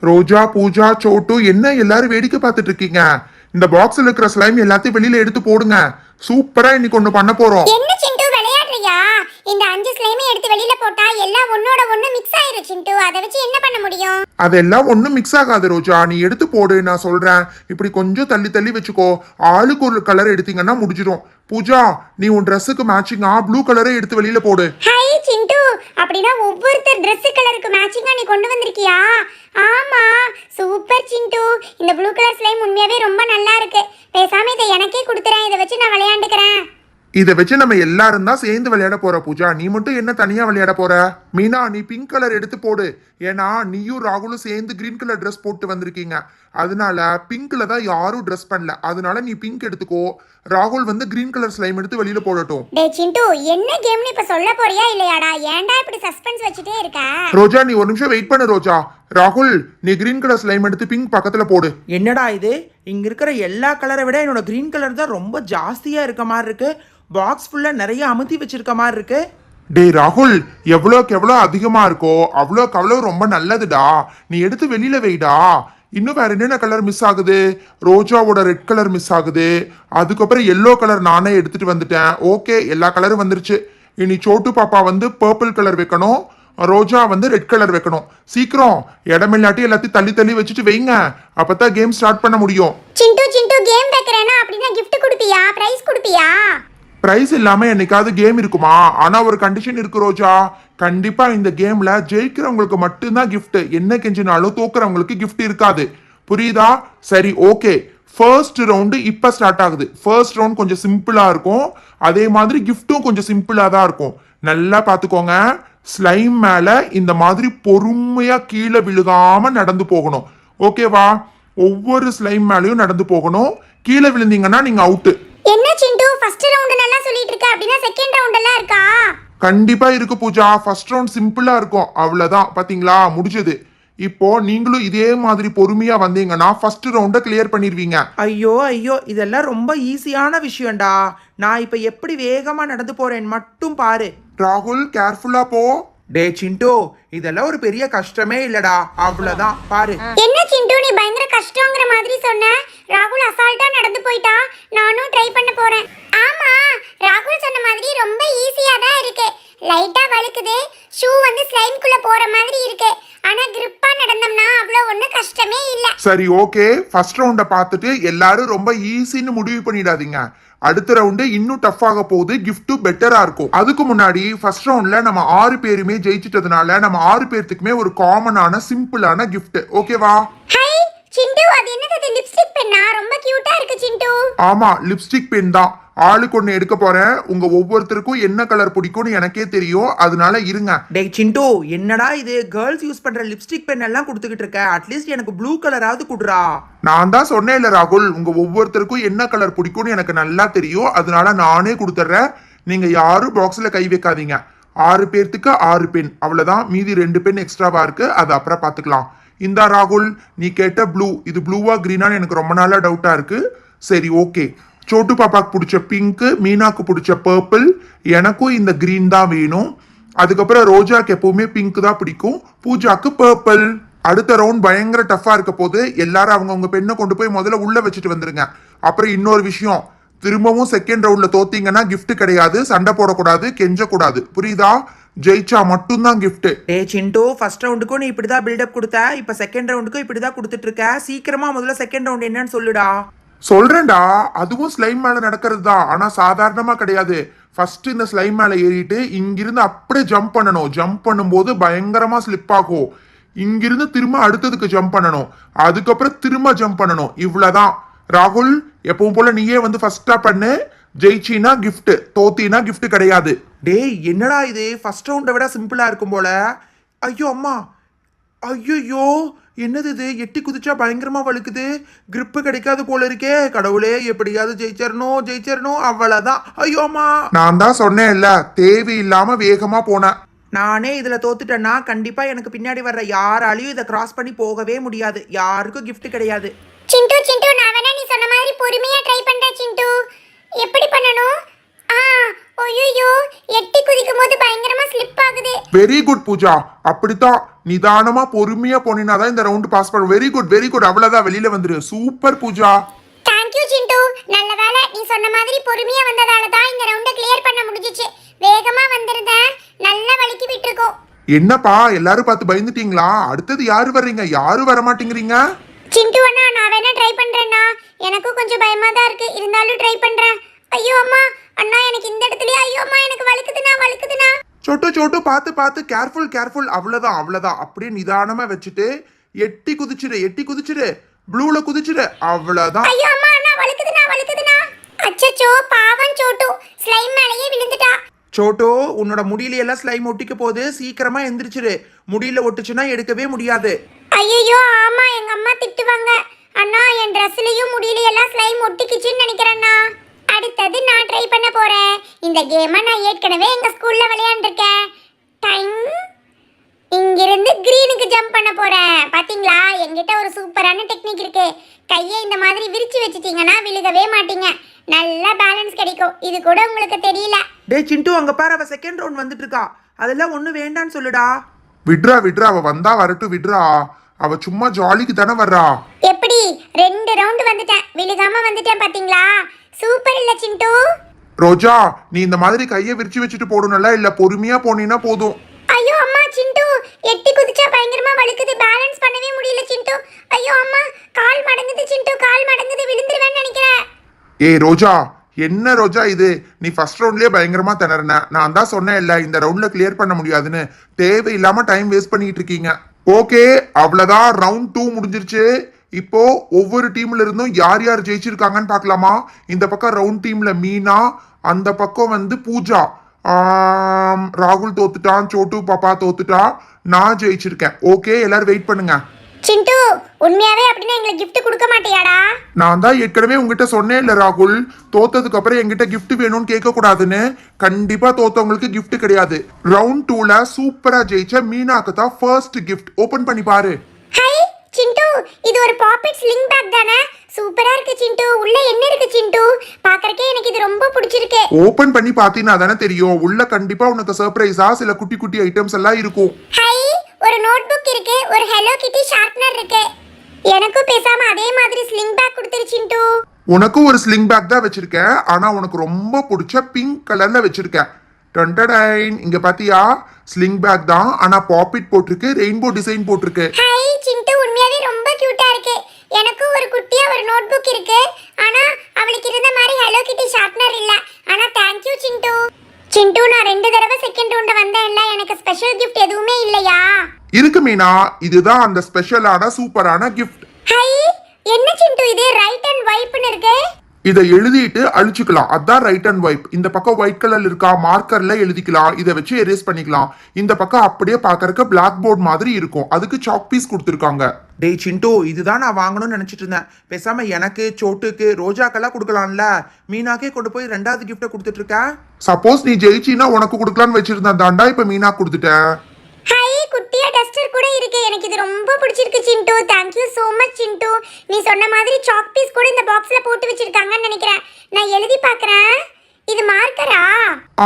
ரோஜா பூஜா சோட்டு என்ன எல்லாரும் வேடிக்கை பார்த்துட்டு இருக்கீங்க? இந்த பாக்ஸ்ல இருக்கிற ஸ்லைம் எல்லாத்தையும் வெளியில எடுத்து போடுங்க. சூப்பரா இன்னைக்கு ஒண்ணு பண்ண போறோம். என்ன சிண்டு? விளையாடுறியா இந்த அஞ்சு ஸ்லைமே எடுத்து வெளியில போட்டா எல்லாம் ஒன்னோட ஒண்ணு மிக்ஸ் ஆயிரும் சிண்டு. அதை வச்சு என்ன பண்ண முடியும்? அதெல்லாம் ஒண்ணும் மிக்ஸ் ஆகாது ரோஜா. நீ எடுத்து போடு நான் சொல்றேன். இப்படி கொஞ்சம் தள்ளி தள்ளி வச்சுக்கோ. ஆளுக்கு ஒரு கலர் எடுத்தீங்கன்னா முடிஞ்சிடும். பூஜா நீ உன் ட்ரெஸ்ஸுக்கு மேட்சிங்கா ப்ளூ கலரே எடுத்து வெளியில போடு. ஹை சிண்டு. அப்படின்னா ஒவ்வொருத்தர் Dress கலருக்கு மேட்சிங்கா நீ கொண்டு வந்திருக்கியா? ஆமா. சூப்பர் சிண்டு. இந்த ப்ளூ கலர் ஸ்லைம் உண்மையாவே ரொம்ப நல்லா இருக்கு. பேசாம இதை எனக்கே கொடுத்துறேன். இதை வச்சு நான் விளையாண்டுக்கிறேன். இதை வச்சு நம்ம எல்லாரும் தான் சேர்ந்து விளையாட போற பூஜா. நீ மட்டும் என்ன தனியா விளையாட போற? மீனா நீ பிங்க் கலர் எடுத்து போடு. ஏன்னா நீயும் ராகுலும் சேர்ந்து கிரீன் கலர் ட்ரெஸ் போட்டு வந்திருக்கீங்க. அதனால பிங்க்ல தான் யாரும் ட்ரெஸ் பண்ணல. அதனால நீ பிங்க் எடுத்துக்கோ. ராகுல் வந்து கிரீன் கலர் ஸ்லைம் எடுத்து வெளியில போடட்டும். டேய் சிண்டு என்ன கேம்னு இப்ப சொல்ல போறியா இல்லையாடா? ஏன்டா இப்படி சஸ்பென்ஸ் வச்சுட்டே இருக்க? ரோஜா நீ ஒரு நிமிஷம் வெயிட் பண்ணு ரோஜா. ராகுல் நீ கிரீன் கலர் ஸ்லைம் எடுத்து பிங்க் பக்கத்துல போடு. என்னடா இது? இங்க இருக்கிற எல்லா கலரை விட என்னோட கிரீன் கலர் தான் ரொம்ப ஜாஸ்தியா இருக்க மாதிரி இருக்கு. பாக்ஸ் ஃபுல்லா நிறைய அமுத்தி வச்சிருக்க மாதிரி இருக்கு. டேய் ராகுல் எவ்வளோக்கு எவ்வளோ அதிகமா இருக்கோ அவ்வளோக்கு அவ்வளோ ரொம்ப நல்லதுடா. நீ எடுத்து வெளியில வைடா. இன்னும் வேற என்னென்ன கலர் மிஸ் ஆகுது? ரோஜாவோட ரெட் கலர் மிஸ் ஆகுது. அதுக்கப்புறம் எல்லோ கலர் நானே எடுத்துட்டு வந்துட்டேன். ஓகே எல்லா கலரும் வந்துருச்சு. இனி சோட்டு பாப்பா வந்து பர்பிள் கலர் வைக்கணும். ரோஜா வந்து ரெட் கலர் வைக்கணும். சீக்கிரம் இடமில்லாட்டி எல்லாத்தையும் தள்ளி தள்ளி வச்சுட்டு வைங்க. அப்பதான் கேம் ஸ்டார்ட் பண்ண முடியும். சிண்டு சிண்டு கேம் வைக்கிறேன்னா அப்படின்னா கிஃப்ட் கொடுப்பியா? பிரைஸ் கொடுப்பியா? பிரைஸ் இல்லாம என்னைக்காவது கேம் இருக்குமா? ஆனா ஒரு கண்டிஷன் இருக்கு ரோஜா. கண்டிப்பா இந்த கேம்ல ஜெயிக்கிறவங்களுக்கு மட்டும்தான் கிஃப்ட்டு என்ன கெஞ்சினாலும் தோக்குறவங்களுக்கு கிஃப்ட் இருக்காது. புரியுதா? சரி ஓகே ஃபர்ஸ்ட் ரவுண்டு இப்போ ஸ்டார்ட் ஆகுது. ஃபர்ஸ்ட் ரவுண்ட் கொஞ்சம் சிம்பிளாக இருக்கும். அதே மாதிரி கிஃப்ட்டும் கொஞ்சம் சிம்பிளாக தான் இருக்கும். நல்லா பார்த்துக்கோங்க. ஸ்லைம் மேலே இந்த மாதிரி பொறுமையாக கீழே விழுகாமல் நடந்து போகணும். ஓகேவா ஒவ்வொரு ஸ்லைம் மேலேயும் நடந்து போகணும். கீழே விழுந்தீங்கன்னா நீங்கள் அவுட்டு என்ன சிண்டு ஃபர்ஸ்ட் ரவுண்ட் நல்லா சொல்லிட்டு இருக்க அப்படின்னா செகண்ட் ரவுண்ட் எல்லாம் இருக்கா? கண்டிப்பா இருக்கு பூஜா. ஃபர்ஸ்ட் ரவுண்ட் சிம்பிளா இருக்கும். அவ்வளவுதான். பாத்தீங்களா? முடிஞ்சது. இப்போ நீங்களும் இதே மாதிரி பொறுமையா வந்தீங்கன்னா ஃபர்ஸ்ட் ரவுண்ட கிளியர் பண்ணிடுவீங்க ஐயோ ஐயோ. இதெல்லாம் ரொம்ப ஈஸியான விஷயம்டா. நான் இப்ப எப்படி வேகமா நடந்து போறேன் மட்டும் பாரு. ராகுல் கேர்ஃபுல்லா போ. டே சிண்டு. இதெல்லாம் ஒரு பெரிய கஷ்டமே இல்லடா. அவ்வளவுதான். பாரு. என்ன சிண்டு? நீ பயங்கர கஷ்டங்கிற மாதிரி சொன்ன. ராகுல் அசால்ட்டா நடந்து போயிட்டா? நானும் ட்ரை பண்ண போறேன். ஆமா ராகுல் சொன்ன மாதிரி ரொம்ப ஈஸியா தான் இருக்கு. லைட்டா வழுக்குது. ஷூ வந்து ஸ்லைம்குள்ள போற மாதிரி இருக்கு. ஆனா கிரிப்பா நடந்தோம்னா அவ்வளோ ஒன்றும் கஷ்டமே இல்ல. சரி ஓகே ஃபர்ஸ்ட் ரவுண்ட பார்த்துட்டு எல்லாரும் ரொம்ப ஈஸின்னு முடிவு பண்ணிடாதீங்க. அடுத்த ரவுண்டு இன்னும் டஃப் ஆக போகுது. கிஃப்ட்டும் பெட்டரா இருக்கும். அதுக்கு முன்னாடி ஃபர்ஸ்ட் ரவுண்ட்ல நம்ம ஆறு பேருமே ஜெயிச்சிட்டதுனால நம்ம ஆறு பேர்த்துக்குமே ஒரு காமனான சிம்பிளான gift. ஓகேவா ஹை சிண்டு அது என்னது? அது லிப்ஸ்டிக் பெண்ணா ரொம்ப கியூட்டா இருக்கு சிண்டு. ஆமா லிப்ஸ்டிக் பென் தான். ஆளுக்கு ஒன்று எடுக்க போறேன். உங்க ஒவ்வொருத்தருக்கும் என்ன கலர் பிடிக்கும்னு எனக்கே தெரியும். அதனால இருங்க. டே சிண்டு என்னடா இது? கேர்ள்ஸ் யூஸ் பண்ற லிப்ஸ்டிக் பென் எல்லாம் கொடுத்துக்கிட்டு இருக்க. அட்லீஸ்ட் எனக்கு ப்ளூ கலராவது குடுறா. நான் தான் சொன்னேன்ல ராகுல். உங்க ஒவ்வொருத்தருக்கும் என்ன கலர் பிடிக்கும்னு எனக்கு நல்லா தெரியும். அதனால நானே கொடுத்துட்றேன். நீங்க யாரும் பாக்ஸ்ல கை வைக்காதீங்க. ஆறு பேர்த்துக்கு ஆறு பென் அவ்வளவுதான். மீதி ரெண்டு பென் எக்ஸ்ட்ராவா இருக்கு. அது அப்புறம் பார்த்துக்கலாம். இந்தா ராகுல் நீ கேட்ட ப்ளூ இது ப்ளூவா க்ரீனான்னு எனக்கு ரொம்ப நாளாக டவுட்டாக இருக்குது சரி ஓகே சோட்டு பாப்பாக்கு பிடிச்ச பிங்க்கு மீனாக்கு பிடிச்ச பர்பிள் எனக்கும் இந்த க்ரீன் தான் வேணும். அதுக்கப்புறம் ரோஜாக்கு எப்பவுமே பிங்க் தான் பிடிக்கும். பூஜாக்கு பர்பிள் அடுத்த ரவுண்ட் பயங்கர டஃப்பாக இருக்க போது எல்லாரும் அவங்கவுங்க பெண்ணை கொண்டு போய் முதல்ல உள்ளே வச்சுட்டு வந்துருங்க. அப்புறம் இன்னொரு விஷயம். திரும்பவும் செகண்ட் ரவுண்டில் தோத்தீங்கன்னா கிஃப்ட் கிடையாது சண்டை போடக்கூடாது கெஞ்சக்கூடாது. புரியுதா? ஜெயிச்சா மட்டும்தான் gift. டே சிண்டு ஃபர்ஸ்ட் ரவுண்டுக்கும் நீ இப்படிதான் பில்டப் கொடுத்த இப்ப செகண்ட் ரவுண்டுக்கும் இப்படிதான் கொடுத்துட்டு இருக்க சீக்கிரமா முதல்ல செகண்ட் ரவுண்ட் என்னன்னு சொல்லுடா. சொல்றேன்டா அதுவும் ஸ்லைம் மேல நடக்கிறது தான் ஆனா சாதாரணமா கிடையாது. ஃபர்ஸ்ட் இந்த ஸ்லைம் மேல ஏறிட்டு இங்கிருந்து அப்படியே ஜம்ப் பண்ணணும். ஜம்ப் பண்ணும்போது பயங்கரமா ஸ்லிப் ஆகும். இங்கிருந்து திரும்ப அடுத்ததுக்கு ஜம்ப் பண்ணணும். அதுக்கப்புறம் திரும்ப ஜம்ப் பண்ணணும். இவ்வளவுதான். ராகுல் எப்பவும் போல நீயே வந்து ஃபர்ஸ்டா பண்ணு. ஜெயிச்சினா gift தோத்தினா gift கிடையாது. டேய் என்னடா இது? ஃபர்ஸ்ட் ரவுண்டை விட சிம்பிளா இருக்கும் போல. ஐயோ அம்மா. ஐயோ என்னது இது? எட்டி குதிச்சா பயங்கரமா வழுக்குது. grip கிடைக்காது போல இருக்கே. கடவுளே எப்படியாவது ஜெயிச்சிடணும் ஜெயிச்சிடணும் அவ்வளவுதான். ஐயோ அம்மா. நான் தான் சொன்னேன்ல தேவையில்லாம வேகமா போனேன் நானே இதுல தோத்துட்டேன்னா கண்டிப்பா எனக்கு பின்னாடி வர்ற யாராலையும் இதை கிராஸ் பண்ணி போகவே முடியாது. யாருக்கும் gift கிடையாது. சிண்டு சிண்டு நான் வேணா நீ சொன்ன மாதிரி பொறுமையா ட்ரை பண்றேன் சிண்டு. எப்படி பண்ணணும்? ஆ ஐயோ எட்டி குதிக்கும் போது பயங்கரமா ஸ்லிப் ஆகுது. Very good Pooja. அப்படித்தான் நிதானமா பொறுமையா போனீனாதான் இந்த ரவுண்ட் பாஸ் பண்ண வெரி குட் வெரி குட் அவ்வளவுதான் வெளியில வந்துரு. சூப்பர் பூஜா. தேங்க்யூ சிண்டு நல்ல வேளை நீ சொன்ன மாதிரி பொறுமையா வந்ததால தான் இந்த ரவுண்ட கிளியர் பண்ண முடிஞ்சுச்சு. வேகமா வந்திருந்தேன். நல்ல வலிக்கு விட்டுருக்கோம். என்னப்பா எல்லாரும் பார்த்து பயந்துட்டீங்களா? அடுத்தது யாரு வர்றீங்க? யாரும் வர மாட்டேங்கிறீங்க சிண்டு அண்ணா நான் வேணா ட்ரை பண்றேன்னா எனக்கும் கொஞ்சம் பயமா தான் இருக்கு. இருந்தாலும் ட்ரை பண்றேன். ஐயோ அம்மா அண்ணா எனக்கு இந்த இடத்துலயே ஐயோ அம்மா எனக்கு வலிக்குதுண்ணா வலிக்குதுண்ணா. சொட்டு சொட்டு பார்த்து பார்த்து கேர்ஃபுல் கேர்ஃபுல் அவ்வளவுதான் அவ்வளவுதான். அப்படியே நிதானமா வச்சுட்டு எட்டி குதிச்சிடு எட்டி குதிச்சிடு ப்ளூல குதிச்சிடு அவ்வளவுதான். ஐயோ அம்மா அண்ணா வலிக்குதுண்ணா வலிக்குதுண்ணா. அச்சச்சோ பாவம் சோட்டு. ஸ்லைம் மேலேயே விழுந்துட்டா. சோட்டோ உன்னோட முடியில எல்லாம் ஸ்லைம் ஒட்டிக்க போது சீக்கிரமா எந்திரிச்சிரு முடியில ஒட்டுச்சுன்னா எடுக்கவே முடியாது. ஐயோ ஆமா எங்க அம்மா திட்டுவாங்க. அண்ணா என் ட்ரெஸ்லயும் முடியல எல்லாம் ஸ்லைம் ஒட்டிக்கிச்சுன்னு நினைக்கிறேன்னா அடுத்தது நான் ட்ரை பண்ண போறேன். இந்த கேமை நான் ஏற்கனவே எங்க ஸ்கூல்ல விளையாண்டுருக்கேன். டைம் இங்கிருந்து கிரீனுக்கு ஜம்ப் பண்ண போறேன். பாத்தீங்களா? என்கிட்ட ஒரு சூப்பரான டெக்னிக் இருக்கு. கையை இந்த மாதிரி விரிச்சு வச்சிட்டீங்கன்னா விழுகவே மாட்டீங்க. நல்ல பேலன்ஸ் கிடைக்கும். இது கூட உங்களுக்கு தெரியல. டே சிண்டு அங்க பாரு அவ செகண்ட் ரவுண்ட் வந்துட்டு இருக்கா அதெல்லாம் ஒண்ணு வேண்டான்னு சொல்லுடா. விட்றா விட்றா அவ வந்தா வரட்டும் விட்றா. அவ சும்மா ஜாலிக்கு தானே வர்றா. எப்படி? ரெண்டு ரவுண்ட் வந்துட்டேன். விழுகாம வந்துட்டேன் பாத்தீங்களா? சூப்பர் இல்ல சிண்டு. ரோஜா நீ இந்த மாதிரி கையை விரிச்சு வச்சுட்டு போடணும்ல? இல்ல பொறுமையா போனீங்கன்னா போதும். ஐயோ அம்மா சிண்டு. எட்டி குதிச்சா பயங்கரமா வலிக்குது பேலன்ஸ் பண்ணவே முடியல சிண்டு. ஐயோ அம்மா கால் மடங்குது சிண்டு. கால் மடங்குது விழுந்துருவேன்னு நினைக்கிறேன். ஏய் ரோஜா என்ன ரோஜா இது? நீ ஃபர்ஸ்ட் ரவுண்ட்லயே பயங்கரமா திணறின. நான் தான் சொன்னேன் இல்ல இந்த ரவுண்ட்ல கிளியர் பண்ண முடியாதுன்னு. தேவையில்லாம டைம் வேஸ்ட் பண்ணிட்டு இருக்கீங்க. ஓகே அவ்வளவுதான். ரவுண்ட் டூ முடிஞ்சிருச்சு. இப்போ ஒவ்வொரு டீம்ல இருந்தும் யார் யார் ஜெயிச்சிருக்காங்கன்னு பார்க்கலாமா? இந்த பக்கம் ரவுண்ட் டீம்ல மீனா அந்த பக்கம் வந்து பூஜா. ராகுல் தோத்துட்டான் சோட்டு பாப்பா தோத்துட்டா. நான் ஜெயிச்சிருக்கேன். ஓகே எல்லாரும் வெயிட் பண்ணுங்க. சிண்டு உண்மையாவே அப்படின்னா எங்களுக்கு gift கொடுக்க மாட்டியாடா? நான் தான் ஏற்கனவே உங்ககிட்ட சொன்னேன் இல்ல ராகுல். தோத்ததுக்கு அப்புறம் என்கிட்ட gift வேணும்னு கேட்க கூடாதுன்னு கண்டிப்பா தோத்தவங்களுக்கு gift கிடையாது. ரவுண்ட் டூல சூப்பரா ஜெயிச்ச மீனாக்கு தான் ஃபர்ஸ்ட் gift. ஓபன் பண்ணி பாரு. இது ஒரு பாப்பெட் ஸ்லிங் பேக் தானே? சூப்பரா இருக்கு சிண்டு. உள்ள என்ன இருக்கு சிண்டு? பாக்கறக்கே எனக்கு இது ரொம்ப பிடிச்சிருக்கு. ஓபன் பண்ணி பார்த்தீங்கன்னா தானே தெரியும். உள்ள கண்டிப்பா உனக்கு சர்ப்ரைஸா சில குட்டி குட்டி ஐட்டம்ஸ் எல்லாம் இருக்கும். ஹை ஒரு நோட்புக் இருக்கு. ஒரு ஹலோ கிட்டி ஷார்ப்னர் இருக்கு. எனக்கும் பேசாம அதே மாதிரி ஸ்லிங் பேக் கொடுத்துரு சிண்டு. உனக்கும் ஒரு ஸ்லிங் பேக் தான் வச்சிருக்கேன். ஆனா உனக்கு ரொம்ப பிடிச்ச பிங்க் கலர்ல வச்சிருக்கேன். டொன்டடைன் இங்க பாத்தியா? ஸ்லிங் பேக் தான். ஆனா பாப்பிட் போட்டிருக்கு ரெயின்போ டிசைன் போட்டிருக்கு. ஹை சிண்டு உண்மையாவே ரொம்ப கியூட்டா இருக்கு எனக்கும் ஒரு குட்டியா ஒரு நோட்புக் இருக்கு. ஆனா அவளுக்கு இருந்த மாதிரி ஹலோ கிட்டி ஷார்ப்னர் இல்ல. ஆனா தேங்க் யூ சிண்டு சிண்டு நான் ரெண்டு தடவை செகண்ட் ரவுண்ட வந்தேன்ல. எனக்கு ஸ்பெஷல் gift எதுவுமே இல்லையா? இருக்கு மீனா. இதுதான் அந்த ஸ்பெஷலான சூப்பரான gift. ஹை என்ன சிண்டு இது? ரைட் அண்ட் வைப்னு இருக்கு. இதை எழுதிட்டு அழிச்சுக்கலாம். அதான் ரைட் அண்ட் வைப் இந்த பக்கம் ஒயிட் கலர் இருக்கா? மார்க்கர்ல எழுதிக்கலாம். இதை வச்சு எரேஸ் பண்ணிக்கலாம். இந்த பக்கம் அப்படியே பார்க்கறதுக்கு பிளாக் போர்ட் மாதிரி இருக்கும். அதுக்கு சாக் பீஸ் கொடுத்துருக்காங்க. டேய் சிண்டோ இதுதான் நான் வாங்கணும்னு நினைச்சிட்டு இருந்தேன். பேசாம எனக்கு சோட்டுக்கு ரோஜாக்கெல்லாம் கொடுக்கலாம்ல. மீனாக்கே கொண்டு போய் ரெண்டாவது கிஃப்ட்டை கொடுத்துட்டு இருக்கேன் சப்போஸ் நீ ஜெயிச்சின்னா உனக்கு கொடுக்கலான்னு வச்சிருந்தேன். தாண்டா இப்ப மீனா கொடுத்துட்டேன். ஹை குட்டியா டஸ்டர் கூட இருக்கு. எனக்கு இது ரொம்ப பிடிச்சிருக்கு Sindu. Thank you so much Sindu. நீ சொன்ன மாதிரி சாக் பீஸ் கூட இந்த பாக்ஸ்ல போட்டு வச்சிருக்காங்கன்னு நினைக்கிறேன். நான் எழுதி பார்க்கறேன். இது மார்க்கரா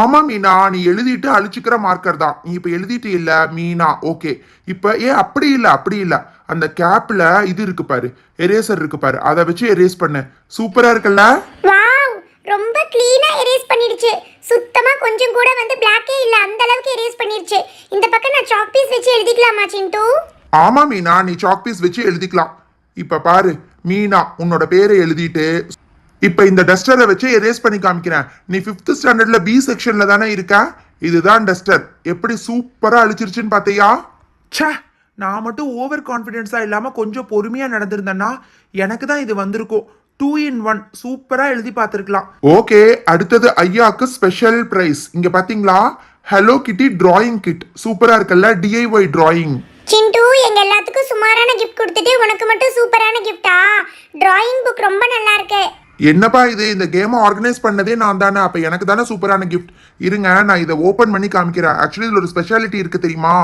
ஆமா மீனா. நீ எழுதிட்டு அழிச்சுக்கிற மார்க்கர் தான். நீ இப்ப எழுதிட்டு இல்ல மீனா. ஓகே இப்ப ஏ அப்படி இல்ல அப்படி இல்ல. அந்த கேப்ல இது இருக்கு பாரு. எரேசர் இருக்கு பாரு. அதை வச்சு எரேஸ் பண்ணு. சூப்பரா இருக்குல்ல? வாவ் ரொம்ப க்ளீனா எரேஸ் பண்ணிடுச்சு. சுத்தமா கொஞ்சம் கூட வந்து பிளாக்கே இல்ல அந்த அளவுக்கு எரேஸ் பண்ணிடுச்சு இந்த பக்கம் நான் சாக் பீஸ் வச்சு எழுதிக்கலாமா சிண்டு? ஆமா மீனா நீ சாக் பீஸ் வச்சு எழுதிக்கலாம். இப்ப பாரு மீனா உன்னோட பேரை எழுதிட்டு இப்ப இந்த டஸ்டரை வச்சு எரேஸ் பண்ணி காமிக்கிறேன். நீ ஃபிஃப்த் ஸ்டாண்டர்ட்ல பி செக்ஷன்ல தானே இருக்க? இதுதான் டஸ்டர் எப்படி சூப்பரா அழிச்சிருச்சுன்னு பாத்தியா? ச்சே நான் மட்டும் ஓவர் கான்ஃபிடென்ஸா இல்லாம கொஞ்சம் பொறுமையா நடந்திருந்தேன்னா எனக்கு தான் இது வந்திருக்கும். டூ இன் ஒன் சூப்பரா எழுதி பார்த்துருக்கலாம். ஓகே அடுத்தது ஐயாக்கு ஸ்பெஷல் பிரைஸ் இங்க பாத்தீங்களா? ஹலோ கிட்டி டிராயிங் கிட் சூப்பரா இருக்குல்ல? டிஐஒய் டிராயிங் சிண்டு எங்க எல்லாத்துக்கும் சுமாரான gift கொடுத்துட்டு உனக்கு மட்டும் சூப்பரான கிஃப்டா டிராயிங் புக் ரொம்ப நல்லா இருக்கு. என்னப்பா இது? இந்த கேமை ஆர்கனைஸ் பண்ணதே நான் தானே. அப்ப எனக்கு தானே சூப்பரான கிஃப்ட் இருங்க நான் இதை ஓபன் பண்ணி காமிக்கிறேன். ஆக்சுவலி இதுல ஒரு ஸ்பெஷாலிட்டி இருக்கு தெரியுமா?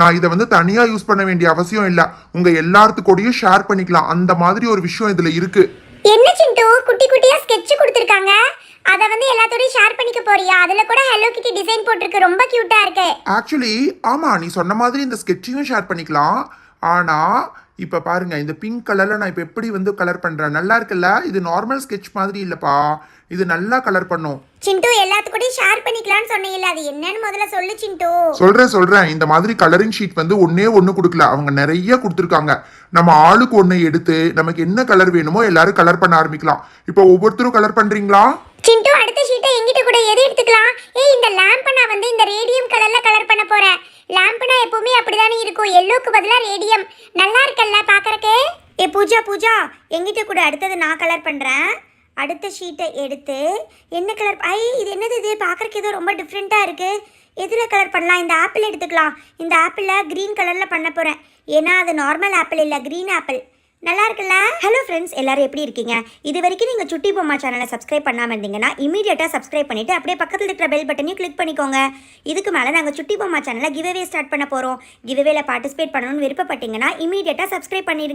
நான் இதை வந்து தனியா யூஸ் பண்ண வேண்டிய அவசியம் இல்ல. உங்க எல்லாத்துக்கூடயும் ஷேர் பண்ணிக்கலாம். அந்த மாதிரி ஒரு விஷயம் இதுல இருக்கு. என்ன சிண்டு? குட்டி குட்டியா ஸ்கெட்ச் கொடுத்துருக்காங்க. அதை வந்து எல்லாத்தோடயும் ஷேர் பண்ணிக்க போறியா? அதுல கூட ஹலோ கிட்டி டிசைன் போட்டிருக்கு. ரொம்ப கியூட்டா இருக்கு. ஆக்சுவலி ஆமா நீ சொன்ன மாதிரி இந்த ஸ்கெட்சையும் ஷேர் பண்ணிக்கலாம். ஆனா இப்ப பாருங்க இந்த பிங்க் கலர்ல நான் இப்ப எப்படி வந்து கலர் பண்றேன்? நல்லா இருக்குல்ல? இது நார்மல் ஸ்கெட்ச் மாதிரி இல்லப்பா. இது நல்லா கலர் பண்ணும். சிண்டு எல்லாத்துக்கூடயும் ஷேர் பண்ணிக்கலாம்னு சொன்னீங்கல்ல அது என்னன்னு முதல்ல சொல்லு சிண்டு. சொல்றேன் சொல்றேன். இந்த மாதிரி கலரிங் ஷீட் வந்து ஒன்னே ஒண்ணு கொடுக்கல. அவங்க நிறைய கொடுத்துருக்காங்க. நம்ம ஆளுக்கு ஒண்ணு எடுத்து நமக்கு என்ன கலர் வேணுமோ எல்லாரும் கலர் பண்ண ஆரம்பிக்கலாம். இப்போ ஒவ்வொருத்தரும் கலர் பண்றீங்களா? சிண்டு அடுத்த ஷீட்டை எங்கிட்ட கூட. எது எடுத்துக்கலாம்? ஏய் இந்த லேம்ப் நான் வந்து இந்த ரேடியம் கலர்ல கலர் பண்ண போறேன் லேம்ப்னா எப்பவுமே அப்படிதானே இருக்கும். எல்லோக்கு பதிலா ரேடியம் நல்லா இருக்கல்ல பாக்கறக்கு ஏ பூஜா பூஜா எங்கிட்ட கூட. அடுத்தது நான் கலர் பண்றேன். அடுத்த ஷீட்டை எடுத்து என்ன கலர் ஐ இது என்னது இது? பார்க்குறக்கு ஏதோ ரொம்ப டிஃப்ரெண்ட்டாக இருக்குது எதில் கலர் பண்ணலாம்? இந்த ஆப்பிள் எடுத்துக்கலாம். இந்த ஆப்பிளில் க்ரீன் கலரில் பண்ண போகிறேன் ஏன்னா அது நார்மல் ஆப்பிள் இல்லை க்ரீன் ஆப்பிள் நல்லா இருக்குல்ல? ஹலோ ஃப்ரெண்ட்ஸ் எல்லாரும் எப்படி இருக்கீங்க? இது வரைக்கும் நீங்கள் சுட்டி பொம்மா சேனலை சப்ஸ்கிரைப் பண்ணாமல் இருந்தீங்கன்னா இமீடியட்டாக சப்ஸ்கிரைப் பண்ணிவிட்டு அப்படியே பக்கத்தில் இருக்கிற பெல் பட்டனையும் கிளிக் பண்ணிக்கோங்க. இதுக்கு மேலே நாங்கள் சுட்டி பொம்மா சேனலை கிவ்வே ஸ்டார்ட் பண்ண போகிறோம் கிவ்வேல பார்ட்டிசிபேட் பண்ணணும்னு விருப்பப்பட்டீங்கன்னா இமீடியட்டாக சப்ஸ்கிரைப் பண்ணிடுங்க.